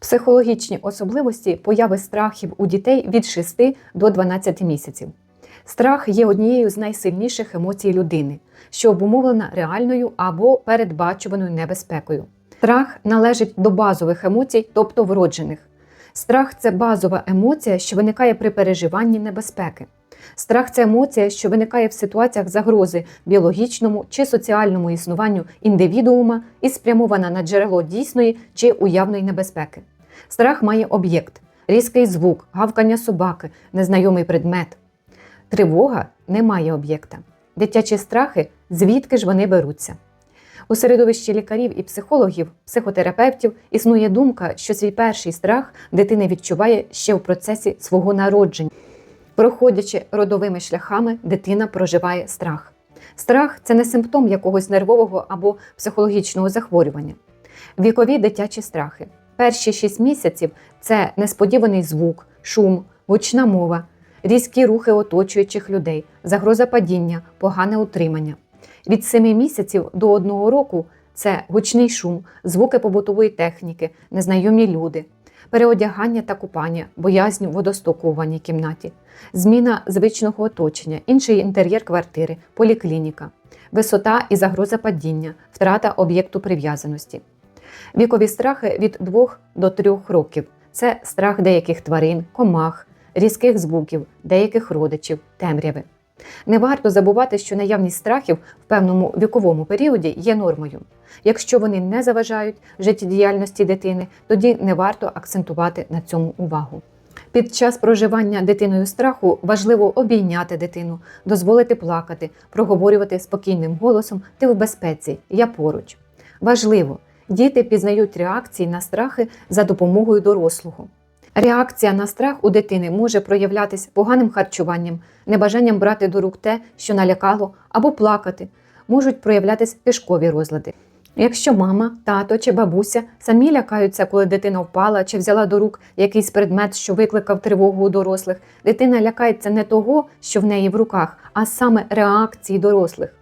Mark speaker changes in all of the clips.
Speaker 1: Психологічні особливості появи страхів у дітей від 6 до 12 місяців. Страх є однією з найсильніших емоцій людини, що обумовлена реальною або передбачуваною небезпекою. Страх належить до базових емоцій, тобто вроджених. Страх це базова емоція, що виникає при переживанні небезпеки. Страх це емоція, що виникає в ситуаціях загрози біологічному чи соціальному існуванню індивідуума і спрямована на джерело дійсної чи уявної небезпеки. Страх має об'єкт, різкий звук, гавкання собаки, незнайомий предмет. Тривога не має об'єкта. Дитячі страхи, звідки ж вони беруться? У середовищі лікарів і психологів, психотерапевтів існує думка, що свій перший страх дитина відчуває ще в процесі свого народження. Проходячи родовими шляхами, дитина проживає страх. Страх це не симптом якогось нервового або психологічного захворювання. Вікові дитячі страхи. Перші 6 місяців це несподіваний звук, шум, гучна мова, різкі рухи оточуючих людей, загроза падіння, погане утримання. Від 7 місяців до 1 року це гучний шум, звуки побутової техніки, незнайомі люди, переодягання та купання, боязнь в водостокуваній кімнаті, зміна звичного оточення, інший інтер'єр квартири, поліклініка, висота і загроза падіння, втрата об'єкту прив'язаності. Вікові страхи від 2 до 3 років це страх деяких тварин, комах, різких звуків, деяких родичів, темряви. Не варто забувати, що наявність страхів в певному віковому періоді є нормою. Якщо вони не заважають життєдіяльності дитини, тоді не варто акцентувати на цьому увагу. Під час проживання дитиною страху важливо обійняти дитину, дозволити плакати, проговорювати спокійним голосом ти в безпеці, я поруч. Важливо, діти пізнають реакції на страхи за допомогою дорослого. Реакція на страх у дитини може проявлятись поганим харчуванням, небажанням брати до рук те, що налякало, або плакати, можуть проявлятись кишкові розлади. Якщо мама, тато чи бабуся самі лякаються, коли дитина впала чи взяла до рук якийсь предмет, що викликав тривогу у дорослих, дитина лякається не того, що в неї в руках, а саме реакції дорослих.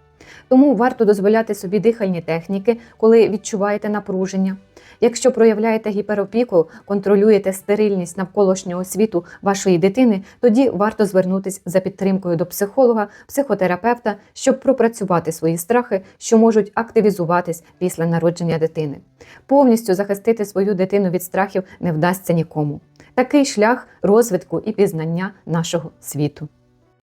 Speaker 1: Тому варто дозволяти собі дихальні техніки, коли відчуваєте напруження. Якщо проявляєте гіперопіку, контролюєте стерильність навколишнього світу вашої дитини, тоді варто звернутися за підтримкою до психолога, психотерапевта, щоб пропрацювати свої страхи, що можуть активізуватись після народження дитини. Повністю захистити свою дитину від страхів не вдасться нікому. Такий шлях розвитку і пізнання нашого світу.